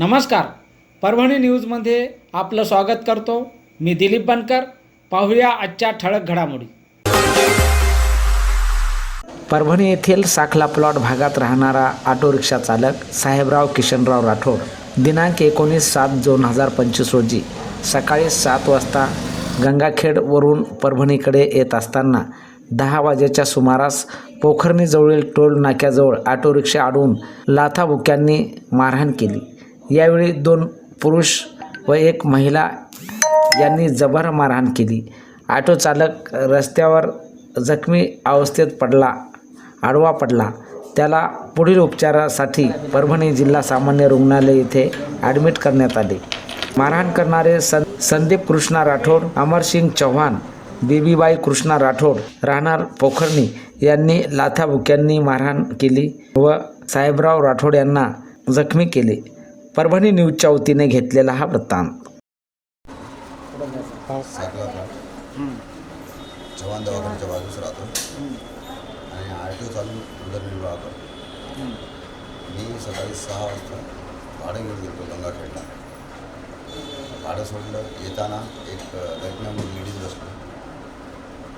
नमस्कार. परभणी न्यूजमध्ये आपलं स्वागत करतो. मी दिलीप बनकर. पाहूया आजच्या ठळक घडामोडी. परभणी येथील साखला प्लॉट भागात राहणारा ऑटो रिक्षा चालक साहेबराव किशनराव राठोड दिनांक एकोणीस सात दोन हजार पंचवीस रोजी सकाळी सात वाजता गंगाखेडवरून परभणीकडे येत असताना दहा वाजेच्या सुमारास पोखरणीजवळील टोल नाक्याजवळ ऑटो रिक्षा अडवून लाथाबुक्यांनी मारहाण केली. यावेळी दोन पुरुष व एक महिला यांनी जबर मारहाण केली. ऑटो चालक रस्त्यावर जखमी अवस्थेत पडला आडवा पडला. त्याला पुढील उपचारासाठी परभणी जिल्हा सामान्य रुग्णालय येथे ॲडमिट करण्यात आले. मारहाण करणारे सं संदीप कृष्णा राठोड अमरसिंग चव्हाण बेबीबाई कृष्णा राठोड राहणार पोखरणी यांनी लाथाबुक्यांनी मारहाण केली व साहेबराव राठोड यांना जखमी केले. परभणी न्यूजच्या वतीने घेतलेला हा वृत्तांत. साखला घाट चव्हाण दवाखान्याच्या बाजूस राहतो. आणि आर टी ओ चालून उदरनिर्वाह करतो मी सकाळी सहा वाजता भाडं घेऊन गेलो गंगाखेडला. भाडं सोडलं. येताना एक लग्नामध्ये लेडीज बसलो.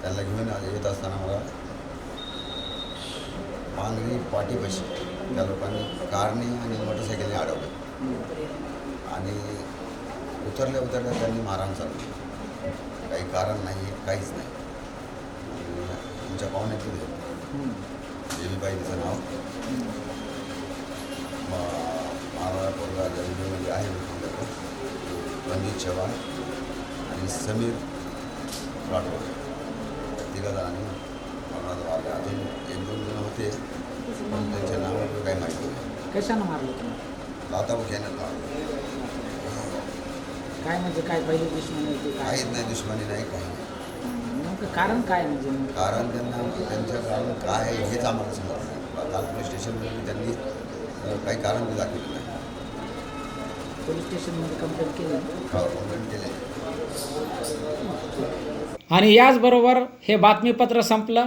त्यांना घेऊन येत असताना मला पांगरी पाठीपाशी त्या लोकांनी कारने आणि मोटरसायकलने अडवलं. आणि उतरल्या उतरल्या त्यांनी मारहाण चालू काही कारण नाही काहीच नाही. तुमच्या पाहुण्यातली देवीबाई तिचं नाव. महाराणा पोरगा जन्ममध्ये आहे रणजित चव्हाण आणि समीर राठोड. तिघा जणांनी मरणाचा मारला अजून एक दोन जण होते पण त्यांच्या नावावर काही माहिती नाही. कशानं मारलं तुम्ही? घेण्यात मारलं काय म्हणजे काय पहिली दुश्मनी होती काहीच नाही दुश्मनी नाही काही नेमकं कारण काय म्हणजे कारण त्यांना त्यांच्या कारण काय आहे हेच आम्हाला समजत नाही. काल पोलीस स्टेशनमध्ये त्यांनी अ, काही कारण दाखवलं नाही. पोलीस स्टेशनमध्ये कंप्लेंट केली कंप्लेंट केले. आणि याचबरोबर हे बातमीपत्र संपलं.